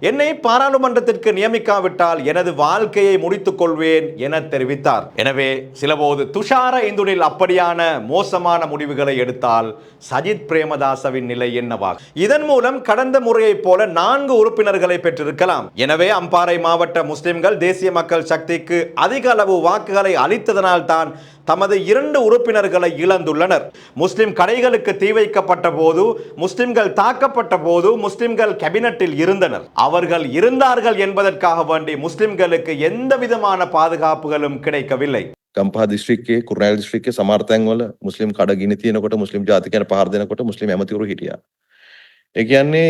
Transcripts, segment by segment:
என்னை பாராளுமன்றத்திற்கு நியமிக்காவிட்டால் எனது வாழ்க்கையை முடித்துக் கொள்வேன் என தெரிவித்தார். எனவே சிலபோது துஷார இந்துனில் அப்படியான மோசமான முடிவுகளை எடுத்தால் சஜித் பிரேமதாசவின் நிலை என்னவாகும்? இதன் மூலம் கடந்த முறையைப் போல நான்கு உறுப்பினர்களை பெற்றிருக்கலாம். எனவே அம்பாறை மாவட்ட முஸ்லிம்கள் தேசிய மக்கள் சக்திக்கு அதிக அளவு வாக்குகளை அளித்ததனால் தான் தமது இரண்டு உறுப்பினர்களை இழந்துள்ளனர் முஸ்லிம் கடைகளுக்கு தீ வைக்கப்பட்ட போது முஸ்லிம்கள் தாக்கப்பட்ட போது முஸ்லிம்கள் கேபினட்டில் இருந்தனர் அவர்கள் இருந்தார்கள் என்பதற்காக வேண்டி முஸ்லிம்களுக்கு எந்த விதமான பாதுகாப்புகளும் கிடைக்கவில்லை ගම්පහ දිස්ත්‍රික්කයේ කුරුණෑගල දිස්ත්‍රික්කයේ සමහර තැන්වල මුස්ලිම් කඩ ගිනි තියෙනකොට මුස්ලිම් ජාතිකයන් පහර දෙනකොට මුස්ලිම් ඇමතිවරු හිටියා. ඒ කියන්නේ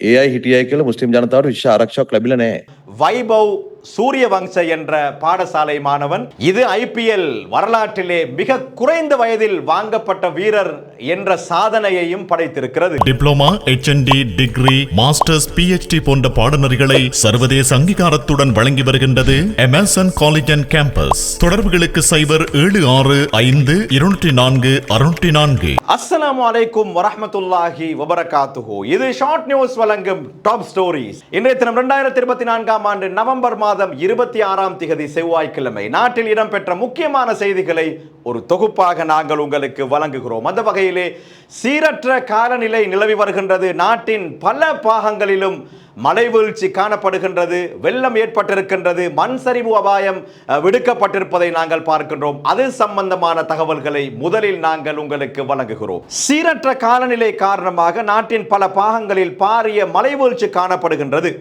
ஏஐ ஹிடிஐக்கில் முஸ்லீம் ஜனதாவோட விஷய ஆரக்ஷா கிளபிலனே வைபவ் சூரியவம்ச என்ற பாடசாலை மாணவன் இது ஐபிஎல் வரலாற்றிலே மிக குறைந்த வயதில் வாங்கப்பட்ட வீரர் என்ற சாதனையையும் படைத்திருக்கிறது. Diploma HND degree masters PhD போன்ற பாடநெறிகளை சர்வதேச அங்கீகாரத்துடன் வழங்கி வருகின்றது அமேசான் காலேஜ் அண்ட் கேம்பஸ் தொடர்புகளுக்கு சைபர் ஏழு ஆறு ஐந்து இருநூற்றி நான்கு அறுநூற்றி நான்கு. அஸ்லாம் வலைக்கும் வரமத்துல்லாஹி வபரகாத்துஹோ. இது ஷார்ட் நியூஸ் வழங்கும் டாப் ஸ்டோரிஸ் இன்றைய தினம் இரண்டாயிரத்தி இருபத்தி நான்காம் ஆண்டு நவம்பர் மாதம் இருபத்தி ஆறாம் திகதி செவ்வாய்க்கிழமை நாட்டில் இடம்பெற்ற முக்கியமான செய்திகளை ஒரு தொகுப்பாக நாங்கள் உங்களுக்கு வழங்குகிறோம். அந்த வகையிலே சீரற்ற காலநிலை நிலவி வருகின்றது. நாட்டின் பல பாகங்களிலும் மழை வீழ்ச்சி காணப்படுகின்றது வெள்ளம் ஏற்பட்டிருக்கின்றது மண் சரிவு அபாயம் விடுக்கப்பட்டிருப்பதை நாங்கள் பார்க்கின்றோம். அது சம்பந்தமான தகவல்களை முதலில் நாங்கள் உங்களுக்கு வழங்குகிறோம். சீரற்ற காலநிலை காரணமாக நாட்டின் பல பாகங்களில் பாரிய மழை வீழ்ச்சி காணப்படுகின்றது.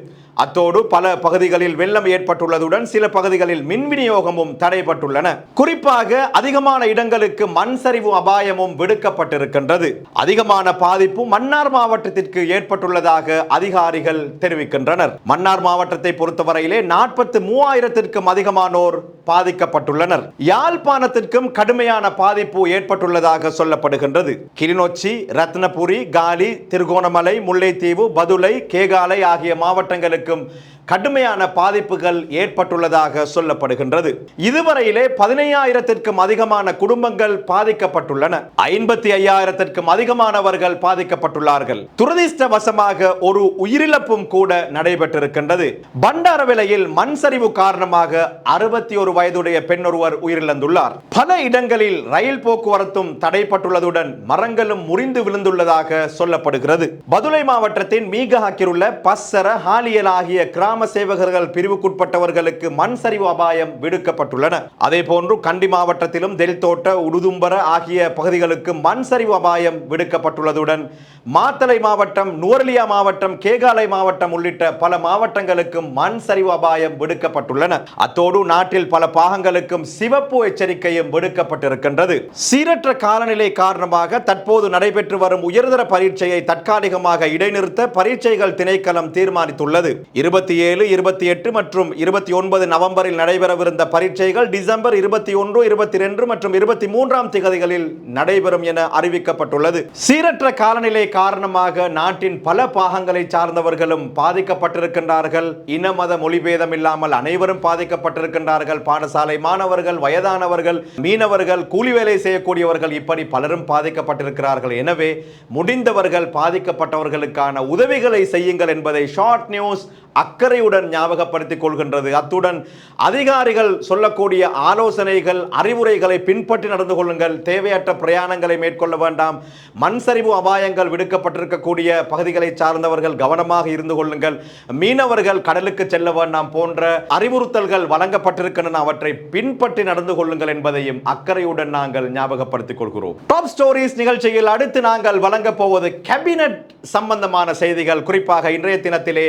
அத்தோடு பல பகுதிகளில் வெள்ளம் ஏற்பட்டுள்ளதுடன் சில பகுதிகளில் மின் விநியோகமும் தடைபட்டுள்ளன. குறிப்பாக அதிகமான இடங்களுக்கு மண் சரிவு அபாயமும் விடுக்கப்பட்டிருக்கின்றது. அதிகமான பாதிப்பு மன்னார் மாவட்டத்திற்கு ஏற்பட்டுள்ளதாக அதிகாரிகள் தெரிவிக்கின்றனர். மன்னார் மாவட்டத்தை பொறுத்தவரையிலே நாற்பத்தி மூவாயிரத்திற்கும் அதிகமானோர் பாதிக்கப்பட்டுள்ளனர். யாழ்ப்பாணத்திற்கும் கடுமையான பாதிப்பு ஏற்பட்டுள்ளதாக சொல்லப்படுகின்றது. கிளிநொச்சி ரத்னபுரி காலி திருகோணமலை முல்லைத்தீவு பதுளை கேகாலை ஆகிய மாவட்டங்களுக்கு மாவட்டங்களுக்கும் கடுமையான பாதிப்புகள் ஏற்பட்டுள்ளதாக சொல்லப்படுகின்றது. இதுவரையிலே பதினையாயிரத்திற்கும் அதிகமான குடும்பங்கள் பாதிக்கப்பட்டுள்ளன. ஐம்பத்தி ஐயாயிரத்திற்கும் அதிகமானவர்கள் பாதிக்கப்பட்டுள்ளார்கள். துரதிர்ஷ்டவசமாக ஒரு உயிரிழப்பும் கூட நடைபெற்றிருக்கின்றது. பண்டாரவிலையில் மண் சரிவு காரணமாக அறுபத்தி ஒரு வயதுடைய பெண்ணொருவர் உயிரிழந்துள்ளார். பல இடங்களில் ரயில் போக்குவரத்தும் தடைப்பட்டுள்ளதுடன் மரங்களும் முறிந்து விழுந்துள்ளதாக சொல்லப்படுகிறது. பதுளை மாவட்டத்தின் மீகஹாக்கில் உள்ள பஸ்ஸர ஹாலியல் ஆகிய கிராம சேவகர்கள் பிரிவுக்குட்பட்டவர்களுக்கு மண் சரிவு அபாயம் விடுக்கப்பட்டுள்ளன. அதே போன்று கண்டி மாவட்டத்திலும் தெல்தோட்ட உடுதும்பர ஆகிய பகுதிகளுக்கு மண் சரிவு அபாயம் விடுக்கப்பட்டுள்ளதுடன் மாத்தளை மாவட்டம் நுவர்லியா மாவட்டம் கேகாலை மாவட்டம் உள்ளிட்ட பல மாவட்டங்களுக்கும் மண் சரிவு அபாயம் விடுக்கப்பட்டுள்ளன. அத்தோடு நாட்டில் பல பாகங்களுக்கும் சிவப்பு எச்சரிக்கையும் விடுக்கப்பட்டிருக்கின்றது. சீரற்ற காலநிலை காரணமாக தற்போது நடைபெற்று வரும் உயர்தர பரீட்சையை தற்காலிகமாக இடைநிறுத்த பரீட்சைகள் திணைக்களம் தீர்மானித்துள்ளது. இருபத்தி ஏழு இருபத்தி எட்டு மற்றும் இருபத்தி ஒன்பது நவம்பரில் நடைபெறவிருந்த பரீட்சைகள் டிசம்பர் இருபத்தி ஒன்று இருபத்தி ரெண்டு மற்றும் இருபத்தி மூன்றாம் திகதிகளில் நடைபெறும் என அறிவிக்கப்பட்டுள்ளது. சீரற்ற காலநிலை காரணமாக நாட்டின் பல பாகங்களை சார்ந்தவர்களும் பாதிக்கப்பட்டிருக்கின்றார்கள். இன மத மொழிபேதம் இல்லாமல் அனைவரும் பாதிக்கப்பட்டிருக்கின்றார்கள். பாடசாலை மாணவர்கள் வயதானவர்கள் மீனவர்கள் கூலி வேலை செய்யக்கூடியவர்கள் இப்படி பலரும் பாதிக்கப்பட்டிருக்கிறார்கள். எனவே முடிந்தவர்கள் பாதிக்கப்பட்டவர்களுக்கான உதவிகளை செய்யுங்கள் என்பதை ஷார்ட் நியூஸ் அக்கறையுடன் ஞாபகப்படுத்திக் கொள்கின்றது. அத்துடன் அதிகாரிகள் சொல்லக்கூடிய ஆலோசனைகள் அறிவுரைகளை பின்பற்றி நடந்து கொள்ளுங்கள். தேவையற்ற பிரயாணங்களை மேற்கொள்ள வேண்டாம். மண் சரிவு அபாயங்கள் விடுக்கப்பட்டிருக்கக்கூடிய பகுதிகளை சார்ந்தவர்கள் கவனமாக இருந்து கொள்ளுங்கள். மீனவர்கள் கடலுக்கு செல்ல வேண்டாம் போன்ற அறிவுறுத்தல்கள் வழங்கப்பட்டிருக்கின்றன. அவற்றை பின்பற்றி நடந்து கொள்ளுங்கள் என்பதையும் அக்கறையுடன் நாங்கள் ஞாபகப்படுத்திக் கொள்கிறோம். டாப் ஸ்டோரிஸ் நிகழ்ச்சியில் அடுத்து நாங்கள் வழங்கப் போவது கேபினட் சம்பந்தமான செய்திகள். குறிப்பாக இன்றைய தினத்திலே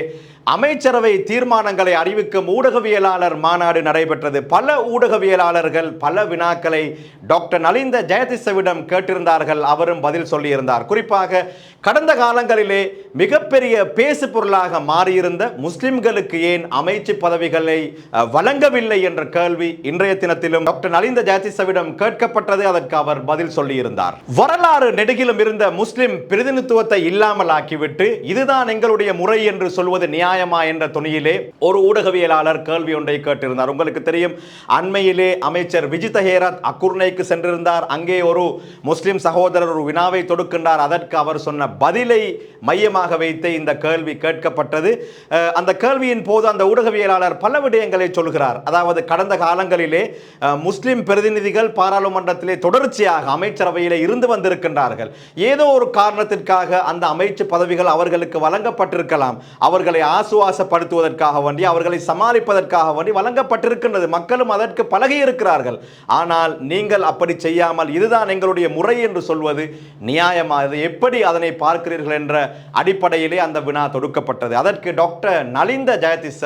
அமைச்சரவை தீர்மானங்களை அறிவிக்கும் ஊடகவியலாளர் மாநாடு நடைபெற்றது. பல ஊடகவியலாளர்கள் பல வினாக்களை டாக்டர் நலிந்த ஜெயதிசவிடம் கேட்டிருந்தார்கள். அவரும் பதில் சொல்லியிருந்தார். குறிப்பாக கடந்த காலங்களிலே மிகப்பெரிய பேசு பொருளாக மாறியிருந்த முஸ்லிம்களுக்கு ஏன் அமைச்சு பதவிகளை வழங்கவில்லை என்ற கேள்வி இன்றைய தினத்திலும் டாக்டர் நலிந்த ஜாதிசவிடம் கேட்கப்பட்டது. அதற்கு அவர் பதில் சொல்லியிருந்தார். வரலாறு நெடுகிலும் இருந்த முஸ்லிம் பிரதிநிதித்துவத்தை இல்லாமல் ஆக்கிவிட்டு இதுதான் எங்களுடைய முறை என்று சொல்வது நியாயமா என்ற துணியிலே ஒரு ஊடகவியலாளர் கேள்வி ஒன்றை கேட்டிருந்தார். உங்களுக்கு தெரியும் அண்மையிலே அமைச்சர் விஜித ஹேரத் அக்குர்ணைக்கு சென்றிருந்தார். அங்கே ஒரு முஸ்லிம் சகோதரர் ஒரு வினாவை தொடுக்கின்றார். அதற்கு அவர் சொன்ன பதிலை மையமாக வைத்து இந்த கேள்வி கேட்கப்பட்டது. அந்த கேள்வியின் போது அந்த ஊடகவியலாளர் பல விடயங்களை சொல்கிறார். அதாவது கடந்த காலங்களிலே முஸ்லிம் பிரதிநிதிகள் பாராளுமன்றத்திலே தொடர்ச்சியாக அமைச்சரவையிலே இருந்து வந்திருக்கின்றார்கள். ஏதோ ஒரு காரணத்திற்காக அந்த அமைச்சு பதவிகள் அவர்களுக்கு வழங்கப்பட்டிருக்கலாம். அவர்களை ஆசுவாசப்படுத்துவதற்காக வேண்டி அவர்களை சமாளிப்பதற்காக வேண்டி வழங்கப்பட்டிருக்கின்றது. மக்களும் அதற்கு பழகி இருக்கிறார்கள். ஆனால் நீங்கள் அப்படி செய்யாமல் இதுதான் எங்களுடைய முறை என்று சொல்வது நியாயமாக எப்படி அதனை பார்க்கிறீர்கள் என்ற அடிப்படையிலே அந்த வினா தொடுக்கப்பட்டது. அதற்கு டாக்டர் நலிந்த ஜெயதிச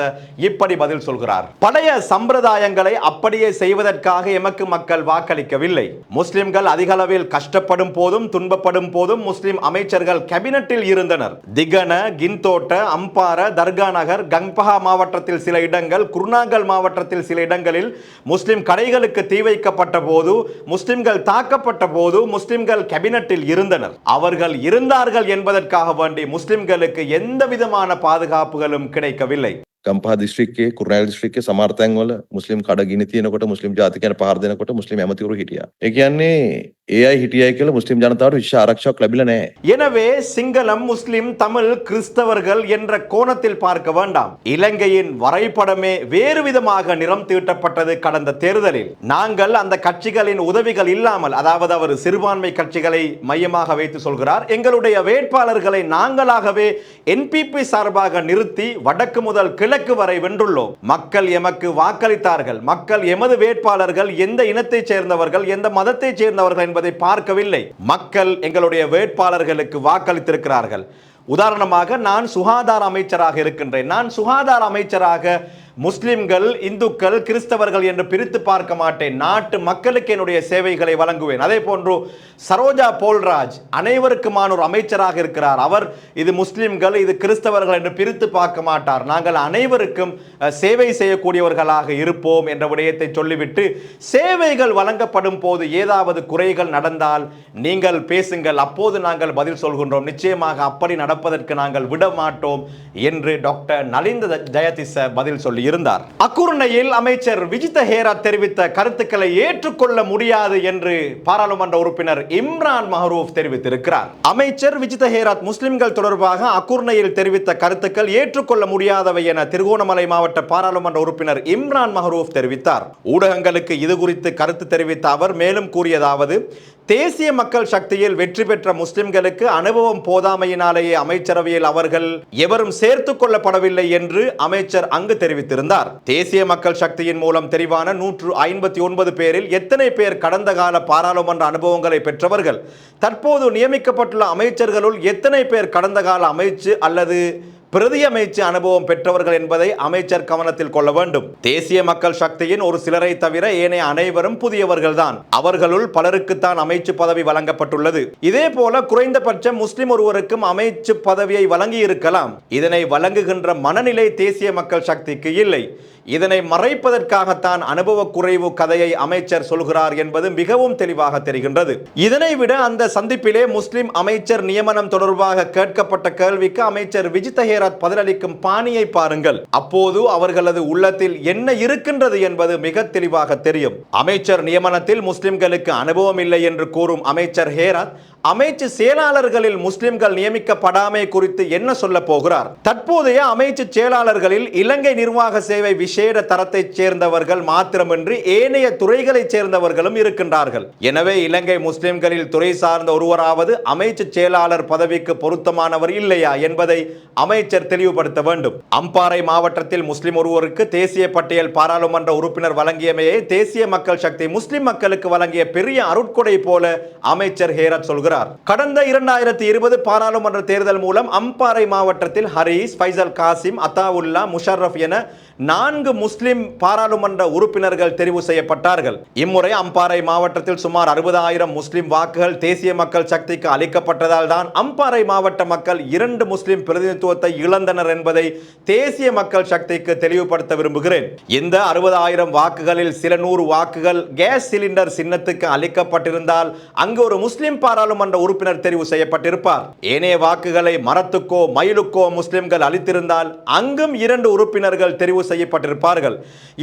இப்படி பதில் சொல்கிறார். பழைய சம்பிரதாயங்களை அப்படியே செய்வதற்காக எமக்கு மக்கள் வாக்களிக்கவில்லை. முஸ்லிம்கள் அதிகளவில் கஷ்டப்படும் போதும் துன்பப்படும் போதும் முஸ்லிம் அமைச்சர்கள் கேபினட்டில் இருந்தனர். திகன கின்தோட்ட அம்பார தர்கா நகர் கங்பஹா மாவட்டத்தில் சில இடங்கள் குருநாகல் மாவட்டத்தில் சில இடங்களில் முஸ்லிம் கடைகளுக்கு தீ வைக்கப்பட்ட போது முஸ்லிம்கள் தாக்கப்பட்ட போது முஸ்லிம்கள் கேபினட்டில் இருந்தனர். அவர்கள் இருந்தால் இருந்தார்கள் என்பதற்காக வேண்டி முஸ்லிம்களுக்கு எந்த விதமான பாதுகாப்புகளும் கிடைக்கவில்லை ගම්පහ දිස්ත්‍රික්කයේ කුරුණෑගල දිස්ත්‍රික්කයේ සමහර තැන්වල මුස්ලිම් කඩ ගිනි තියෙනකොට මුස්ලිම් ජාතිකයන් පහර දෙනකොට මුස්ලිම් ඇමතිවරු හිටියා. ඒ කියන්නේ ஏஐ ஹிட்டிஐக்கில் முஸ்லீம் ஜனதாவோட விஷய ஆரக்ஷா கிளபில் எனவே சிங்களம் முஸ்லிம் தமிழ் கிறிஸ்தவர்கள் என்ற கோணத்தில் பார்க்க வேண்டாம். இலங்கையின் வரைபடமே வேறு விதமாக நிறம் தீட்டப்பட்டது கடந்த தேர்தலில். நாங்கள் அந்த கட்சிகளின் உதவிகள் இல்லாமல் அதாவது அவர் சிறுபான்மை கட்சிகளை மையமாக வைத்து சொல்கிறார் எங்களுடைய வேட்பாளர்களை நாங்களாகவே என்பிபி சார்பாக நிறுத்தி வடக்கு முதல் கிழக்கு வரை வென்றுள்ளோம். மக்கள் எமக்கு வாக்களித்தார்கள். மக்கள் எமது வேட்பாளர்கள் எந்த இனத்தைச் சேர்ந்தவர்கள் எந்த மதத்தைச் சேர்ந்தவர்கள் என்பது பார்க்கவில்லை. மக்கள் எங்களுடைய வேட்பாளர்களுக்கு வாக்களித்திருக்கிறார்கள். உதாரணமாக நான் சுகாதார அமைச்சராக இருக்கின்றேன். நான் சுகாதார அமைச்சராக முஸ்லிம்கள் இந்துக்கள் கிறிஸ்தவர்கள் என்று பிரித்து பார்க்க மாட்டேன். நாட்டு மக்களுக்கு என்னுடைய சேவைகளை வழங்குவேன். அதே போன்று சரோஜா போல்ராஜ் அனைவருக்குமான ஒரு அமைச்சராக இருக்கிறார். அவர் இது முஸ்லிம்கள் இது கிறிஸ்தவர்கள் என்று பிரித்து பார்க்க மாட்டார். நாங்கள் அனைவருக்கும் சேவை செய்யக்கூடியவர்களாக இருப்போம் என்ற விடயத்தை சொல்லிவிட்டு சேவைகள் வழங்கப்படும் போது ஏதாவது குறைகள் நடந்தால் நீங்கள் பேசுங்கள். அப்போது நாங்கள் பதில் சொல்கின்றோம். நிச்சயமாக அப்படி நடப்பதற்கு நாங்கள் விட மாட்டோம் என்று டாக்டர் நலிந்த ஜெயதிச பதில் சொல்லி இருந்தார் அக்குருணையில் அமைச்சர் விஜித ஹேரா தெரிவித்த கருத்துக்களை ஏற்றுக்கொள்ள முடியாது என்று பாராளுமன்ற உறுப்பினர் இம்ரான் மஹரூப் தெரிவித்திருக்கிறார். அமைச்சர் விஜித ஹேராத் முஸ்லிம்கள் தொடர்பாக அக்குர்ணையில் தெரிவித்த கருத்துக்கள் ஏற்றுக்கொள்ள முடியாதவை என திருகோணமலை மாவட்ட பாராளுமன்ற உறுப்பினர் இம்ரான் மஹரூப் தெரிவித்தார். ஊடகங்களுக்கு இது குறித்து கருத்து தெரிவித்த அவர் மேலும் கூறியதாவது தேசிய மக்கள் சக்தியில் வெற்றி பெற்ற முஸ்லிம்களுக்கு அனுபவம் போதாமையினாலேயே அமைச்சரவையில் அவர்கள் எவரும் சேர்த்துக் கொள்ளப்படவில்லை என்று அமைச்சர் அங்கு தெரிவித்திருந்தார். தேசிய மக்கள் சக்தியின் மூலம் தெரிவான நூற்று ஐம்பத்தி ஒன்பது பேரில் எத்தனை பேர் கடந்த கால பாராளுமன்ற அனுபவங்களை பெற்றவர்கள்? தற்போது நியமிக்கப்பட்டுள்ள அமைச்சர்களுள் எத்தனை பேர் கடந்த கால அமைச்சு அல்லது பிரதியமைச்சு அனுபவம் பெற்றவர்கள் என்பதை அமைச்சர் கவனத்தில் கொள்ள வேண்டும். தேசிய மக்கள் சக்தியின் ஒரு சிலரை தவிர ஏனைய அனைவரும் புதியவர்கள்தான். அவர்களுள் பலருக்குத்தான் அமைச்சு பதவி வழங்கப்பட்டுள்ளது. இதே போல குறைந்தபட்சம் முஸ்லிம் ஒருவருக்கும் அமைச்சு பதவியை வழங்கி இருக்கலாம் இதனை வழங்குகின்ற மனநிலை தேசிய மக்கள் சக்திக்கு இல்லை. இதனை மறைப்பதற்காகத்தான் அனுபவ குறைவு கதையை அமைச்சர் சொல்கிறார் என்பது மிகவும் தெளிவாக தெரிகின்றது. இதனை விட அந்த சந்திப்பிலே முஸ்லிம் அமைச்சர் நியமனம் தொடர்பாக கேட்கப்பட்ட கேள்விக்கு அமைச்சர் விஜித் ஹேராத் பதிலளிக்கும் பாணியை பாருங்கள். அப்போது அவர்களது உள்ளத்தில் என்ன இருக்கின்றது என்பது மிக தெளிவாக தெரியும். அமைச்சர் நியமனத்தில் முஸ்லிம்களுக்கு அனுபவம் இல்லை என்று கூறும் அமைச்சர் ஹேரத் அமைச்சு செயலாளர்களில் முஸ்லிம்கள் நியமிக்கப்படாமை குறித்து என்ன சொல்ல போகிறார்? தற்போதைய அமைச்சு செயலாளர்களில் இலங்கை நிர்வாக சேவை விசேட தரத்தைச் சேர்ந்தவர்கள் மாத்திரமின்றி ஏனைய துறைகளைச் சேர்ந்தவர்களும் இருக்கின்றார்கள். எனவே இலங்கை முஸ்லிம்களில் துறை சார்ந்த ஒருவராவது அமைச்சு செயலாளர் பதவிக்கு பொருத்தமானவர் இல்லையா என்பதை அமைச்சர் தெளிவுபடுத்த வேண்டும். அம்பாறை மாவட்டத்தில் முஸ்லிம் ஒருவருக்கு தேசிய பட்டியல் பாராளுமன்ற உறுப்பினர் வழங்கியமையை தேசிய மக்கள் சக்தி முஸ்லிம் மக்களுக்கு வழங்கிய பெரிய அருட்கொடை போல அமைச்சர் ஹேரத் சொல்கிறார். வருகிறார் கடந்த இரண்டாயிரத்தி இருபது பாராளுமன்ற தேர்தல் மூலம் அம்பாறை மாவட்டத்தில் ஹரீஸ் ஃபைசல் காசிம் அத்தாவுல்லா முஷர்ரப் என நான்கு முஸ்லிம் பாராளுமன்ற உறுப்பினர்கள் தெரிவு செய்யப்பட்டார்கள். இம்முறை அம்பாறை மாவட்டத்தில் சுமார் அறுபதாயிரம் முஸ்லிம் வாக்குகள் தேசிய மக்கள் சக்திக்கு அளிக்கப்பட்டதால் தான் அம்பாறை மாவட்ட மக்கள் இரண்டு முஸ்லிம் பிரதிநிதித்துவத்தை இழந்தனர் என்பதை தேசிய மக்கள் சக்திக்கு தெளிவுபடுத்த விரும்புகிறேன். இந்த அறுபதாயிரம் வாக்குகளில் சில நூறு வாக்குகள் கேஸ் சிலிண்டர் சின்னத்துக்கு அளிக்கப்பட்டிருந்தால் அங்கு ஒரு முஸ்லிம் பாராளுமன்ற உறுப்பினர் தெரிவு செய்யப்பட்டிருப்பார். ஏனைய வாக்குகளை மரத்துக்கோ மயிலுக்கோ முஸ்லிம்கள் அளித்திருந்தால் அங்கும் இரண்டு உறுப்பினர்கள் தெரிவு செய்யப்பட்டிருப்பார்கள்.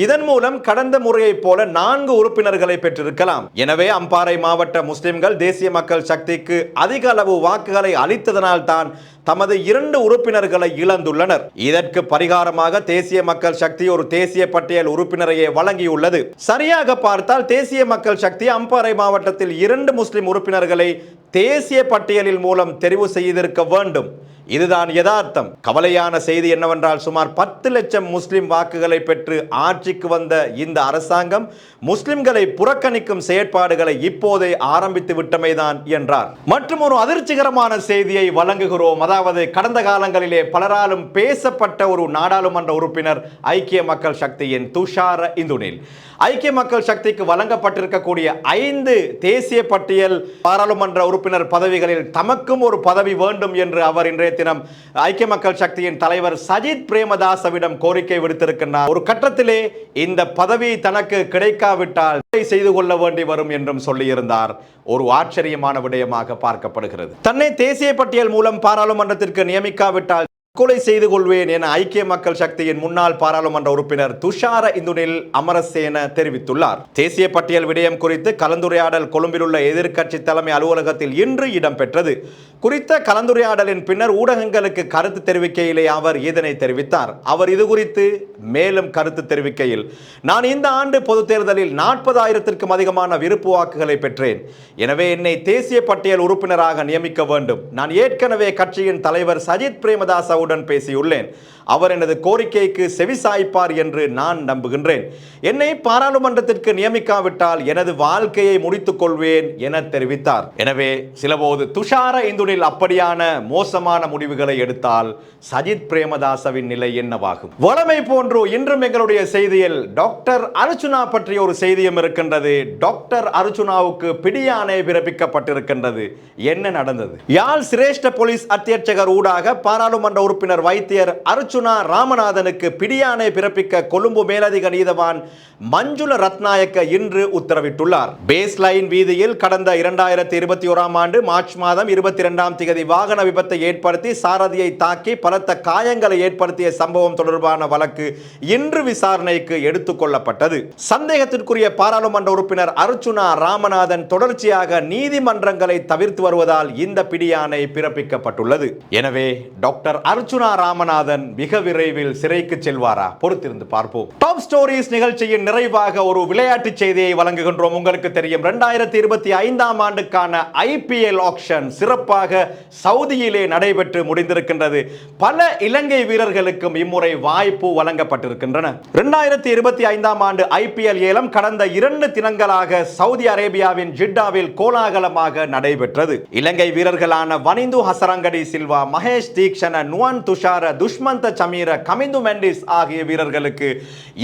இதன் மூலம் கடந்த முறையைப் போல நான்கு உறுப்பினர்களை பெற்றிருக்கலாம். எனவே அம்பாறை மாவட்ட முஸ்லிம்கள் தேசிய மக்கள் சக்திக்கு அதிக அளவு வாக்குகளை அளித்ததனால் தான் தமது இரண்டு உறுப்பினர்களை இழந்துள்ளனர். இதற்கு பரிகாரமாக தேசிய மக்கள் சக்தி ஒரு தேசிய பட்டியல் உறுப்பினரையே வழங்கியுள்ளது. சரியாக பார்த்தால் தேசிய மக்கள் சக்தி அம்பாறை மாவட்டத்தில் இரண்டு முஸ்லிம் உறுப்பினர்களை தேசிய பட்டியலில் மூலம் தெரிவு செய்திருக்க வேண்டும். இதுதான் யதார்த்தம். கவலையான செய்தி என்னவென்றால் சுமார் பத்து லட்சம் முஸ்லிம் வாக்குகளை பெற்று ஆட்சிக்கு வந்த இந்த அரசாங்கம் முஸ்லிம்களை புறக்கணிக்கும் செயற்பாடுகளை இப்போதே ஆரம்பித்து விட்டமைதான் என்றார். மற்றும் ஒரு அதிர்ச்சிகரமான செய்தியை வழங்குகிறோம். அதாவது கடந்த காலங்களிலே பலராலும் பேசப்பட்ட ஒரு நாடாளுமன்ற உறுப்பினர் ஐக்கிய மக்கள் சக்தியின் துஷார இந்துனில். ஐக்கிய மக்கள் சக்திக்கு வழங்கப்பட்டிருக்கக்கூடிய ஐந்து தேசிய பட்டியல் பாராளுமன்ற உறுப்பினர் பதவிகளில் தமக்கும் ஒரு பதவி வேண்டும் என்று அவர் இன்றைய தினம் ஐக்கிய மக்கள் சக்தியின் தலைவர் சஜித் பிரேமதாசவிடம் கோரிக்கை விடுத்திருக்கின்றார். ஒரு கட்டத்திலே இந்த பதவி தனக்கு கிடைக்காவிட்டால் செய்து கொள்ள வேண்டி வரும் என்றும் சொல்லியிருந்தார். ஒரு ஆச்சரியமான விடயமாக பார்க்கப்படுகிறது. தன்னை தேசிய பட்டியல் மூலம் பாராளுமன்றத்திற்கு நியமிக்காவிட்டால் கொலை செய்து கொள்வேன் என ஐக்கிய மக்கள் சக்தியின் முன்னாள் பாராளுமன்ற உறுப்பினர் துஷார இந்துனில் அமரசேன தெரிவித்துள்ளார். தேசிய பட்டியல் விடயம் குறித்து கலந்துரையாடல் கொழும்பில் உள்ள எதிர்க்கட்சி தலைமை அலுவலகத்தில் இன்று இடம்பெற்றது. குறித்த கலந்துரையாடலின் பின்னர் ஊடகங்களுக்கு கருத்து தெரிவிக்கையிலே அவர் இதனை தெரிவித்தார். அவர் இது குறித்து மேலும் கருத்து தெரிவிக்கையில் நான் இந்த ஆண்டு பொது தேர்தலில் நாற்பதாயிரத்திற்கும் அதிகமான விருப்பு வாக்குகளை பெற்றேன். எனவே என்னை தேசிய பட்டியல் உறுப்பினராக நியமிக்க வேண்டும். நான் ஏற்கனவே கட்சியின் தலைவர் சஜித் பிரேமதாசவுடன் பேசியுள்ளேன் அவர் எனது கோரிக்கைக்கு செவிசாய்ப்பார் என்று நான் நம்புகின்றேன். என்னை பாராளுமன்றத்திற்கு நியமிக்காவிட்டால் எனது வாழ்க்கையை முடித்துக் கொள்வேன் என தெரிவித்தார். எனவே சிலபோது துஷார இந்துனில் அப்படியான மோசமான முடிவுகளை எடுத்தால் சஜித் பிரேமதாசவின் நிலை என்னவாகும்? வளமை போன்று இன்றும் எங்களுடைய செய்தியில் டாக்டர் அர்ச்சுனா பற்றிய ஒரு செய்தியும் இருக்கின்றது. டாக்டர் அர்ச்சுனாவுக்கு பிடியானை பிறப்பிக்கப்பட்டிருக்கின்றது. என்ன நடந்தது? யாழ் சிரேஷ்ட போலீஸ் அத்தியட்சகர் ஊடாக பாராளுமன்ற உறுப்பினர் வைத்தியர் அர்ச்சுனா ராமநாதனுக்கு பிடியானை பிறப்பிக்க கொழும்பு மேலதிக நீதவான் மஞ்சுள ரத்நாயக்க இன்று உத்தரவிட்டுள்ளார். பேஸ் லைன் வீதியில் கடந்த இரண்டாயிரத்தி இருபத்தி ஓராம் ஆண்டு மார்ச் மாதம் இருபத்தி இரண்டாம் திகதி வாகன விபத்தை ஏற்படுத்தி சாரதியை தாக்கி பலத்த காயங்களை ஏற்படுத்திய சம்பவம் தொடர்பான வழக்கு இன்று விசாரணைக்கு எடுத்துக் கொள்ளப்பட்டது. சந்தேகத்திற்குரிய பாராளுமன்ற உறுப்பினர் அர்ச்சுனா ராமநாதன் தொடர்ச்சியாக நீதிமன்றங்களை தவிர்த்து வருவதால் இந்த பிடியானை பிறப்பிக்கப்பட்டுள்ளது. எனவே டாக்டர் அர்ச்சுனா ராமநாதன் மிக விரைவில் சிறைக்கு செல்வாரா? பொறுத்திருந்து பார்ப்போம். டாப் ஸ்டோரிஸ் நிகழ்ச்சியின் நிறைவாக ஒரு விளையாட்டு செய்தியை வழங்குகின்றோம். உங்களுக்கு தெரியும் இரண்டாயிரத்தி இருபத்தி ஐந்தாம் ஆண்டுக்கான ஐபிஎல் ஆக்ஷன் சிறப்பாக சவுதியிலே நடைபெற்று முடிந்திருக்கின்றது. பல இலங்கை வீரர்களுக்கும் இம்முறை வாய்ப்பு வழங்கப்பட்டிருக்கின்றன. இரண்டாயிரத்தி இருபத்தி ஐந்தாம் ஆண்டு ஐபிஎல் ஏலம் கடந்த இரண்டு தினங்களாக சவுதி அரேபியாவின் ஜிட்டாவில் கோலாகலமாக நடைபெற்றது. இலங்கை வீரர்களான வனிந்து ஹசரங்கடி சில்வா மகேஷ் தீக்ஷண நுவான் துஷார துஷ்மந்த சமீர கமிந்து மெண்டிஸ் ஆகிய வீரர்களுக்கு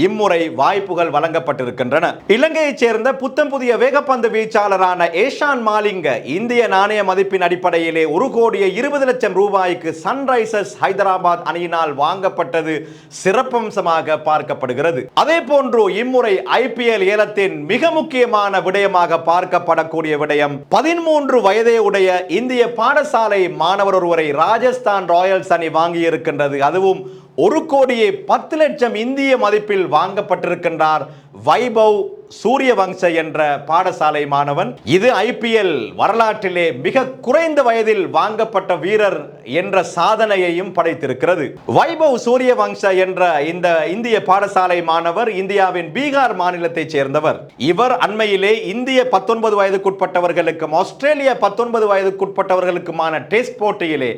இம்முறை வாய்ப்புகள் வழங்கப்பட்டிருக்கின்றன. இலங்கையைச் சேர்ந்த புத்தம் புதிய வேகப்பந்து வீச்சாளரான ஏஷான் மாலிங்க இந்திய நாணய மதிப்பின் அடிப்படையிலே ஒரு கோடியே இருபது லட்சம் ரூபாய்க்கு சன்ரைசர்ஸ் ஹைதராபாத் அணியினால் வாங்கப்பட்டது சிறப்பம்சமாக பார்க்கப்படுகிறது. அதே போன்று இம்முறை ஐபிஎல் ஏலத்தின் மிக முக்கியமான விடயமாக பார்க்கப்படக்கூடிய விடயம் பதிமூன்று வயதே உடைய இந்திய பாடசாலை மாணவர் ஒருவரை ராஜஸ்தான் ராயல்ஸ் அணி வாங்கியிருக்கின்றது. அதுவும் ஒரு கோடியே பத்து லட்சம் இந்திய மதிப்பில் வாங்கப்பட்டிருக்கின்றார் வைபவ் சூரியவங்ச என்ற பாடசாலை மாணவன் இது ஐபிஎல் வரலாற்றிலே மிக குறைந்த வயதில் வாங்கப்பட்ட வீரர் என்ற சாதனையையும் படைத்திருக்கிறது. வைபவ் சூரியவங்ச என்ற இந்த இந்திய பாடசாலை மாணவர் இந்தியாவின் பீகார் மாநிலத்தைச் சேர்ந்தவர். இவர் அண்மையிலே இந்திய பத்தொன்பது வயதுக்குட்பட்டவர்களுக்கும் ஆஸ்திரேலிய பத்தொன்பது வயதுக்குட்பட்டவர்களுக்குமான டெஸ்ட் போட்டியிலே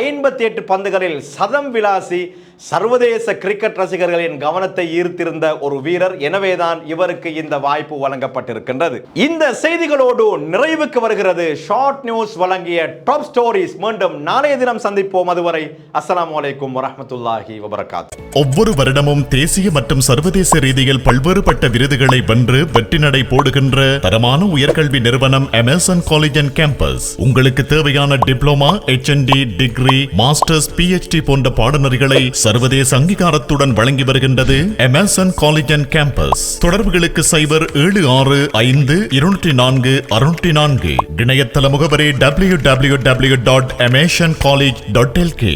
ஐம்பத்தி எட்டு பந்துகளில் சதம் விளாசி சர்வதேச கிரிக்கெட் ரசிகர்களின் கவனத்தை ஈர்த்திருந்த ஒரு வீரர். எனவேதான் இவருக்கு இந்த இந்த வாய்ப்பு வழங்கப்பட்டிருக்கின்றது. இந்த செய்திகளோடு நிறைவுக்கு வருகிறது. ஷார்ட் நியூஸ் வழங்கிய டாப் ஸ்டோரிஸ் மீண்டும் நாளைய தினம் சந்திப்போம் அதுவரை. அஸ்லாம் வலைக்கும் வரமத்துல்லாஹி வபரகாத். ஒவ்வொரு வருடமும் தேசிய மற்றும் சர்வதேச ரீதியில் பல்வேறுபட்ட விருதுகளை வென்று வெற்றி நடை போடுகின்ற தரமான உயர்கல்வி நிறுவனம் அமேசான் காலேஜ் அண்ட் கேம்பஸ் உங்களுக்கு தேவையான diploma HND degree masters PhD போன்ற பாடநெறிகளை சர்வதேச அங்கீகாரத்துடன் வழங்கி வருகின்றது அமேசான் காலேஜ் அண்ட் கேம்பஸ் தொடர்புகளுக்கு சைபர் ஏழு ஆறு ஐந்து இருநூற்றி நான்கு அறுநூற்றி நான்கு. இணையதள முகவரி W W W dot Amazon college dot LK